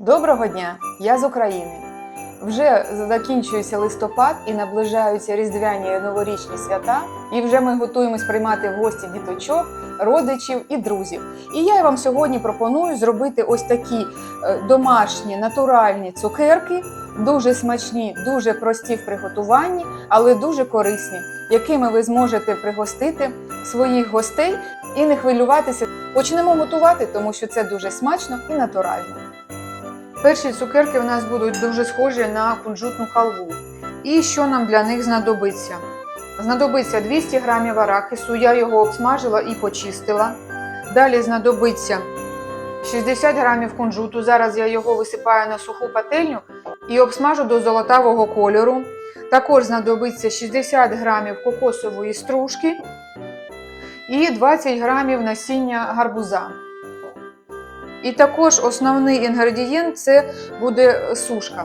Доброго дня! Я з України. Вже закінчується листопад і наближаються різдвяні новорічні свята. І вже ми готуємось приймати в гості діточок, родичів і друзів. І я вам сьогодні пропоную зробити ось такі е, домашні натуральні цукерки, дуже смачні, дуже прості в приготуванні, але дуже корисні, якими ви зможете пригостити своїх гостей і не хвилюватися. Почнемо готувати, тому що це дуже смачно і натурально. Перші цукерки в нас будуть дуже схожі на кунжутну халву. І що нам для них знадобиться? Знадобиться 200 грамів арахісу, я його обсмажила і почистила. Далі знадобиться 60 грамів кунжуту. Зараз я його висипаю на суху пательню і обсмажу до золотавого кольору. Також знадобиться 60 грамів кокосової стружки і 20 грамів насіння гарбуза. І також основний інгредієнт це буде сушка.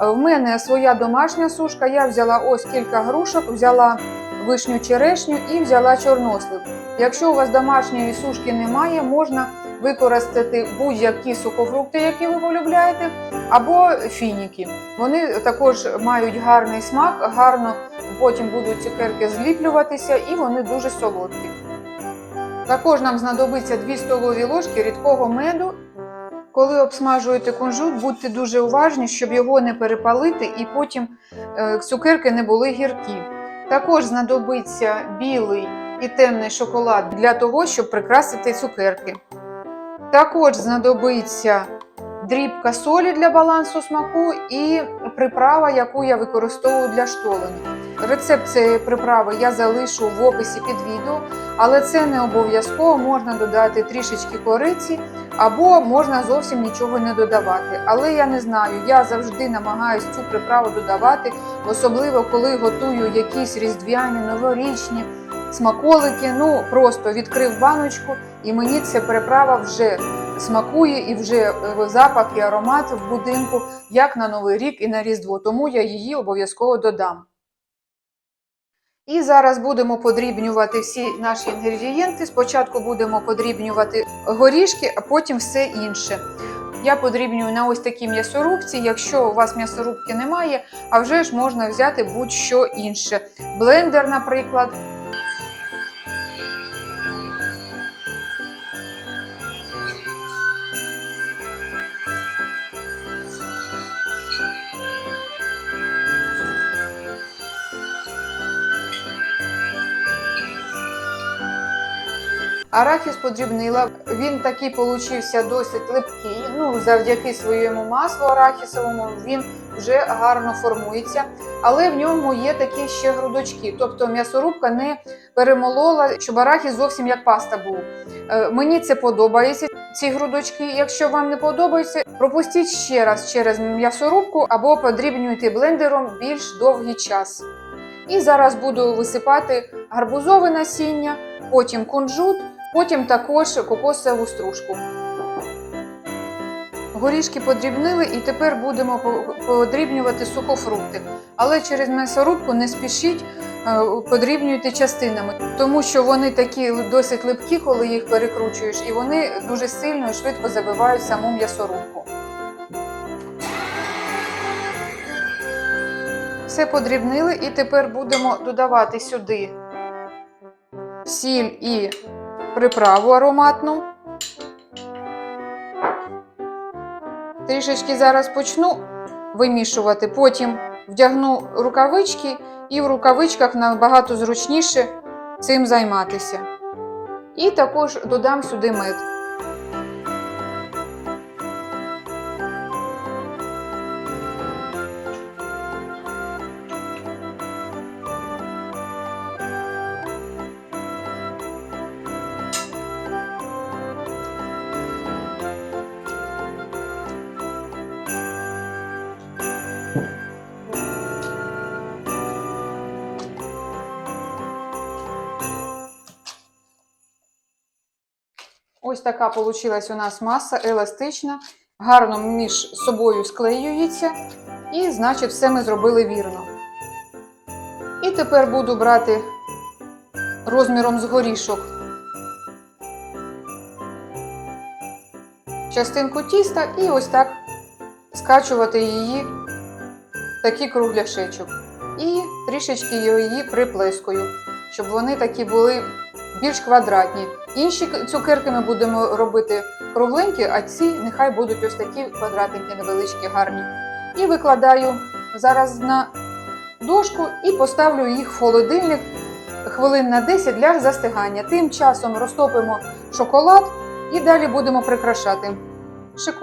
Е, В мене своя домашня сушка. Я взяла ось кілька грушок, взяла вишню черешню і взяла чорнослив. Якщо у вас домашньої сушки немає, можна використати будь-які сухофрукти, які ви полюбляєте, або фініки. Вони також мають гарний смак, гарно потім будуть цукерки зліплюватися і вони дуже солодкі. Також нам знадобиться 2 столові ложки рідкого меду. Коли обсмажуєте кунжут, будьте дуже уважні, щоб його не перепалити і потім е, цукерки не були гіркі. Також знадобиться білий і темний шоколад для того, щоб прикрасити цукерки. Також знадобиться дрібка солі для балансу смаку і приправа, яку я використовую для штолення. Рецепт цієї приправи я залишу в описі під відео, але це не обов'язково можна додати трішечки кориці або можна зовсім нічого не додавати. Але я не знаю, я завжди намагаюся цю приправу додавати, особливо коли готую якісь різдвяні, новорічні смаколики. Ну просто відкрив баночку, і мені ця приправа вже смакує і вже е, запах і аромат в будинку, як на Новий рік і на Різдво. Тому я її обов'язково додам. І зараз будемо подрібнювати всі наші інгредієнти. Спочатку будемо подрібнювати горішки, а потім все інше. Я подрібнюю на ось такій м'ясорубці. Якщо у вас м'ясорубки немає, а вже ж можна взяти будь-що інше. Блендер, наприклад. Арахіс подрібнила. Він такий получився досить липкий. Ну, завдяки своєму маслу арахісовому він вже гарно формується. Але в ньому є такі ще грудочки. Тобто м'ясорубка не перемолола, щоб арахіс зовсім як паста був. Е, Мені це подобається. Ці грудочки, якщо вам не подобається, пропустіть ще раз через м'ясорубку або подрібнюйте блендером більш довгий час. І зараз буду висипати гарбузове насіння, потім кунжут, потім також кокосову стружку. Горішки подрібнили і тепер будемо подрібнювати сухофрукти. Але через м'ясорубку не спішіть, е, подрібнюйте частинами, тому що вони такі досить липкі, коли їх перекручуєш, і вони дуже сильно і швидко забивають саму м'ясорубку. Все подрібнили і тепер будемо додавати сюди сіль і приправу ароматну. Трішечки зараз почну вимішувати, потім вдягну рукавички і в рукавичках набагато зручніше цим займатися. І також додам сюди мед. Ось така получилась у нас маса еластична, гарно між собою склеюється, і значить все ми зробили вірно. І тепер буду брати розміром з горішок частинку тіста і ось так скачувати її в такий кругляшечок. І трішечки її приплескую, щоб вони такі були більш квадратні. Інші цукерки ми будемо робити кругленькі, а ці нехай будуть ось такі квадратненькі, невеличкі, гарні. І викладаю зараз на дошку і поставлю їх в холодильник хвилин на 10 для застигання. Тим часом розтопимо шоколад і далі будемо прикрашати.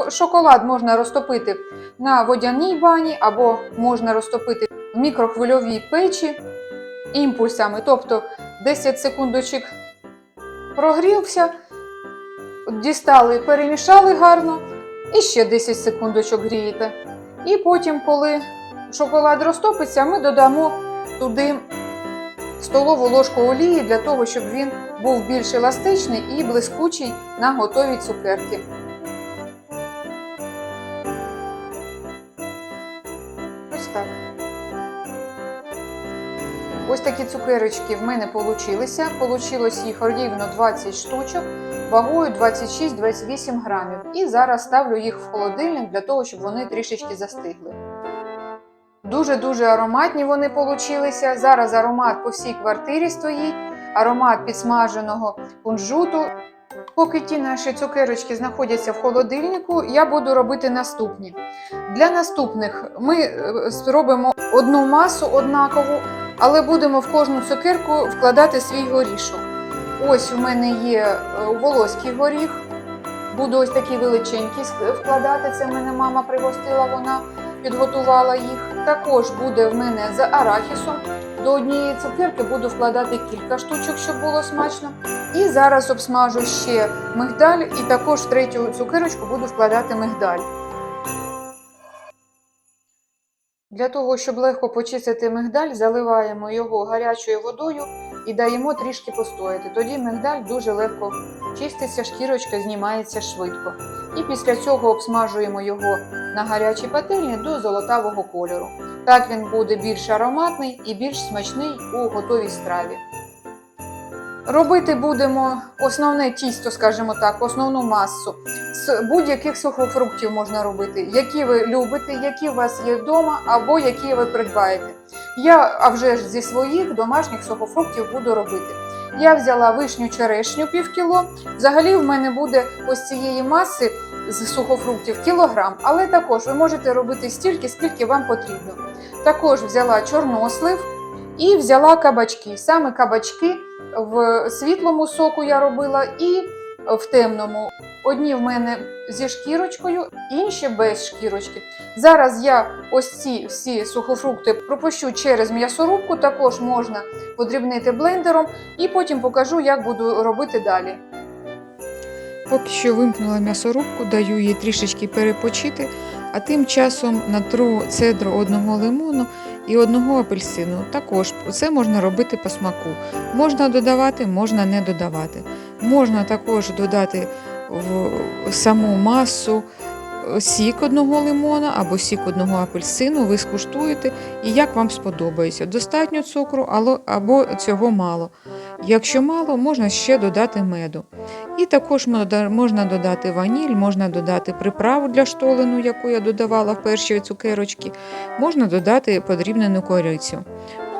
Шоколад можна розтопити на водяній бані або можна розтопити в мікрохвильовій печі імпульсами. Тобто 10 секундочок прогрівся, дістали, перемішали гарно і ще 10 секундочок грієте. І потім, коли шоколад розтопиться, ми додамо туди столову ложку олії для того, щоб він був більш еластичний і блискучий на готові цукерки. Такі цукерочки в мене получилися. Получилось їх рівно 20 штучок, вагою 26-28 грамів. І зараз ставлю їх в холодильник для того, щоб вони трішечки застигли. Дуже-дуже ароматні вони получилися. Зараз аромат по всій квартирі стоїть, аромат підсмаженого кунжуту. Поки ті наші цукерочки знаходяться в холодильнику, я буду робити наступні. Для наступних ми е, зробимо одну масу однакову, але будемо в кожну цукерку вкладати свій горішок. Ось у мене є е, волоський горіх. Буду ось такі величенькі вкладати. Це мене мама пригостила, вона підготувала їх. Також буде в мене з арахісом. До однієї цукерки буду вкладати кілька штучок, щоб було смачно. І зараз обсмажу ще мигдаль, і також в третю цукерочку буду вкладати мигдаль. Для того, щоб легко почистити мигдаль, заливаємо його гарячою водою і даємо трішки постояти. Тоді мигдаль дуже легко чиститься, шкірочка знімається швидко. І після цього обсмажуємо його на гарячій пательні до золотавого кольору. Так він буде більш ароматний і більш смачний у готовій страві. Робити будемо основне тісто, скажімо так, основну масу. З будь-яких сухофруктів можна робити, які ви любите, які у вас є вдома, або які ви придбаєте. Я, а вже ж зі своїх домашніх сухофруктів буду робити. Я взяла вишню черешню пів кіло. Взагалі в мене буде ось цієї маси з сухофруктів кілограм, але також ви можете робити стільки, скільки вам потрібно. Також взяла чорнослив і взяла кабачки. Саме кабачки в світлому соку я робила і в темному. Одні в мене зі шкірочкою, інші без шкірочки. Зараз я ось ці всі сухофрукти пропущу через м'ясорубку, також можна подрібнити блендером, і потім покажу, як буду робити далі. Поки що вимкнула м'ясорубку, даю їй трішечки перепочити, а тим часом натру цедру одного лимону і одного апельсину. Також це можна робити по смаку. Можна додавати, можна не додавати. Можна також додати в саму масу сік одного лимона або сік одного апельсину, ви скуштуєте і як вам сподобається. Достатньо цукру або цього мало. Якщо мало, можна ще додати меду. І також можна додати ваніль, можна додати приправу для штолену, яку я додавала в перші цукерочки, можна додати подрібнену корицю.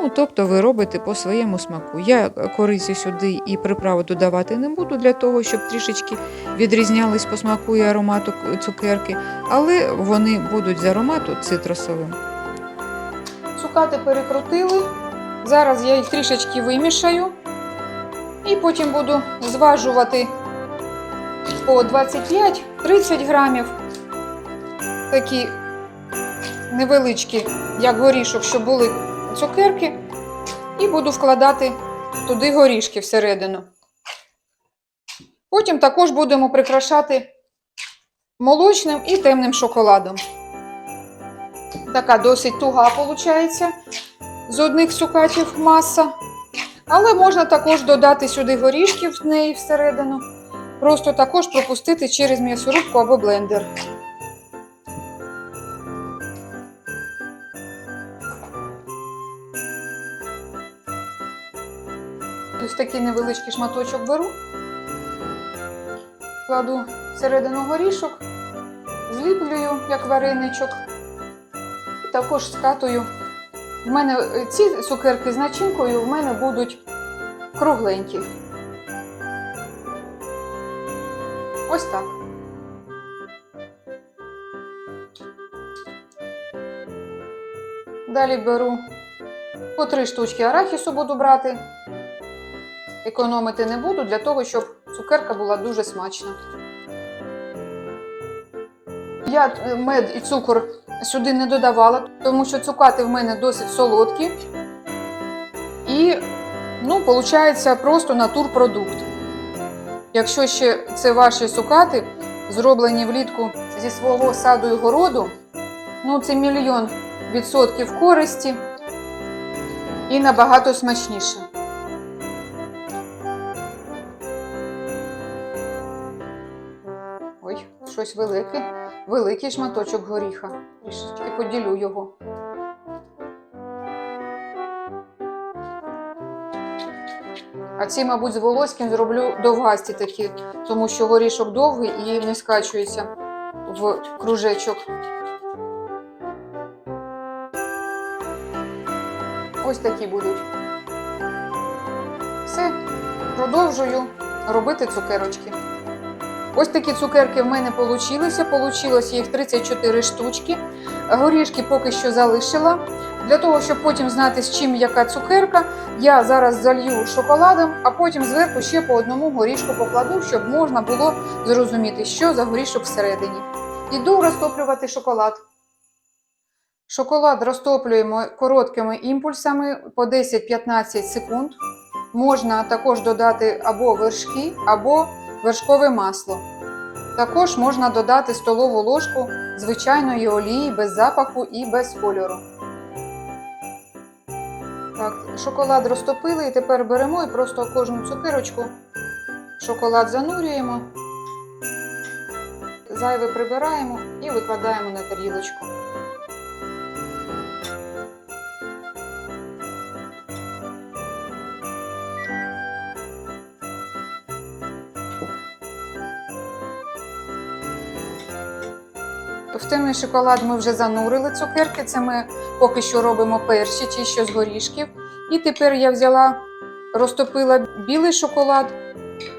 Ну, тобто ви робите по своєму смаку. Я корицю сюди і приправу додавати не буду для того, щоб трішечки відрізнялись по смаку і аромату цукерки, але вони будуть з аромату цитрусовим. Цукати перекрутили. Зараз я їх трішечки вимішаю і потім буду зважувати по 25-30 грамів. Такі невеличкі, як горішок, щоб були цукерки, і буду вкладати туди горішки всередину. Потім також будемо прикрашати молочним і темним шоколадом. Така досить туга виходить з одних цукатів маса. Але можна також додати сюди горішків в неї всередину. Просто також пропустити через м'ясорубку або блендер. Ось такий невеличкий шматочок беру, кладу всередину горішок, зліплюю як вареничок. І також скатую. В мене е, ці цукерки з начинкою в мене будуть кругленькі. Ось так. Далі беру по три штучки арахісу буду брати. Економити не буду для того, щоб цукерка була дуже смачна. Я е, мед і цукор сюди не додавала, тому що цукати в мене досить солодкі. І, ну, виходить, просто натурпродукт. Якщо ще це ваші цукати, зроблені влітку зі свого саду і городу, ну це мільйон відсотків користі і набагато смачніше. Щось велике, великий шматочок горіха. Трішечки поділю його. А ці, мабуть, з волоським зроблю довгасті такі, тому що горішок довгий і не скачується в кружечок. Ось такі будуть. Все, продовжую робити цукерочки. Ось такі цукерки в мене получилися. Получилось їх 34 штучки. Горішки поки що залишила. Для того, щоб потім знати, з чим яка цукерка, я зараз залью шоколадом, а потім зверху ще по одному горішку покладу, щоб можна було зрозуміти, що за горішок всередині. Іду розтоплювати шоколад. Шоколад розтоплюємо короткими імпульсами по 10-15 секунд. Можна також додати або вершки, або вершкове масло. Також можна додати столову ложку звичайної олії без запаху і без кольору. Так, шоколад розтопили і тепер беремо і просто кожну цукерочку шоколад занурюємо, зайве прибираємо і викладаємо на тарілочку. В темний шоколад ми вже занурили цукерки. Це ми поки що робимо перші, ті, що з горішків. І тепер я взяла, розтопила білий шоколад,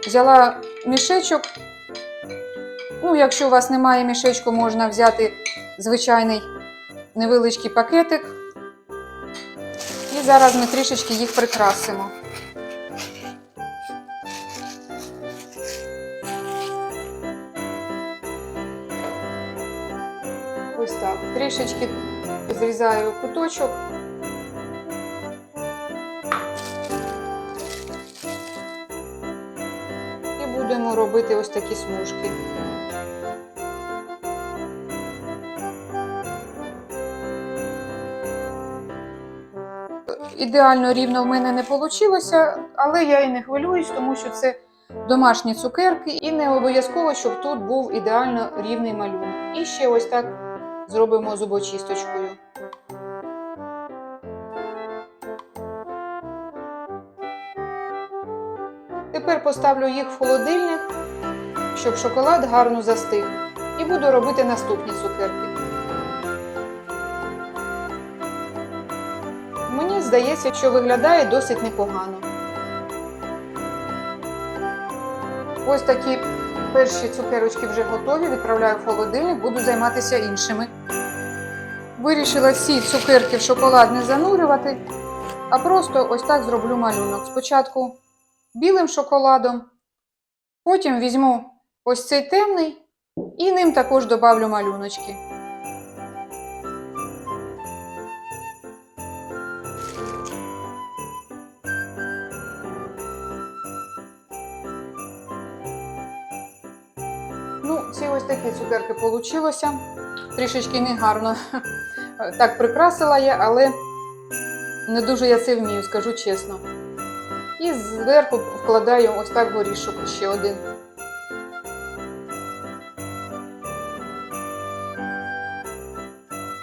взяла мішечок. Ну, якщо у вас немає мішечку, можна взяти звичайний невеличкий пакетик. І зараз ми трішечки їх прикрасимо. Ось так. Трішечки зрізаю куточок. І будемо робити ось такі смужки. Ідеально рівно в мене не вийшло, але я і не хвилююсь, тому що це домашні цукерки, і не обов'язково, щоб тут був ідеально рівний малюнок. І ще ось так зробимо зубочисточкою. Тепер поставлю їх в холодильник, щоб шоколад гарно застиг. І буду робити наступні цукерки. Мені здається, що виглядає досить непогано. Ось такі перші цукерочки вже готові, відправляю в холодильник, буду займатися іншими. Вирішила всі цукерки в шоколад не занурювати, а просто ось так зроблю малюнок. Спочатку білим шоколадом, потім візьму ось цей темний і ним також добавлю малюночки. Такі цукерки получилося. Трішечки негарно так прикрасила я, але не дуже я це вмію, скажу чесно. І зверху вкладаю ось так горішок ще один.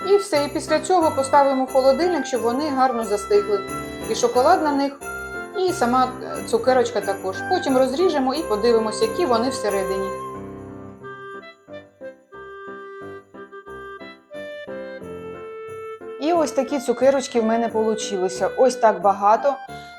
І все. І після цього поставимо в холодильник, щоб вони гарно застигли. І шоколад на них, і сама цукерочка також. Потім розріжемо і подивимося, які вони всередині. Ось такі цукерочки в мене вийшло. Ось так багато.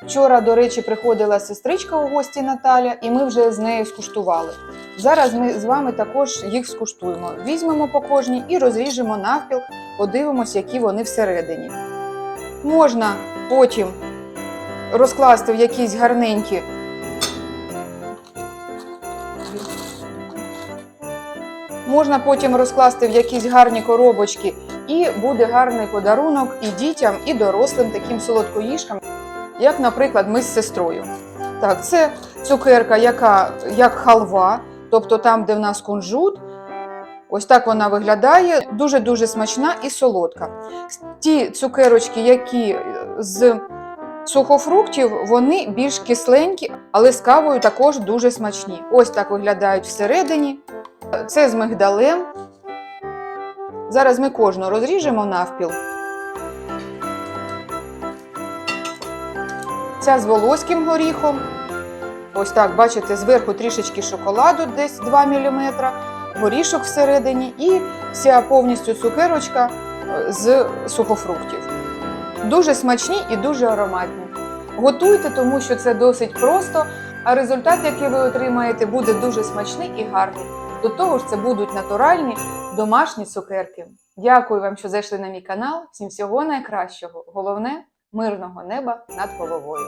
Вчора, до речі, приходила сестричка у гості Наталя, і ми вже з нею скуштували. Зараз ми з вами також їх скуштуємо. Візьмемо по кожній і розріжемо навпіл, подивимось, які вони всередині. Можна потім розкласти в якісь гарненькі. Можна потім розкласти в якісь гарні коробочки, і буде гарний подарунок і дітям, і дорослим таким солодкоїжкам, як, наприклад, ми з сестрою. Так, це цукерка, яка як халва, тобто там, де в нас кунжут. Ось так вона виглядає, дуже-дуже смачна і солодка. Ті цукерочки, які з сухофруктів, вони більш кисленькі, але з кавою також дуже смачні. Ось так виглядають всередині. Це з мигдалем. Зараз ми кожну розріжемо навпіл. Ця з волоським горіхом. Ось так, бачите, зверху трішечки шоколаду, десь 2 мм, горішок всередині і вся повністю цукерочка е, з сухофруктів. Дуже смачні і дуже ароматні. Готуйте, тому що це досить просто, а результат, який ви отримаєте, буде дуже смачний і гарний. До того ж, це будуть натуральні домашні цукерки. Дякую вам, що зайшли на мій канал. Всім всього найкращого. Головне мирного неба над головою.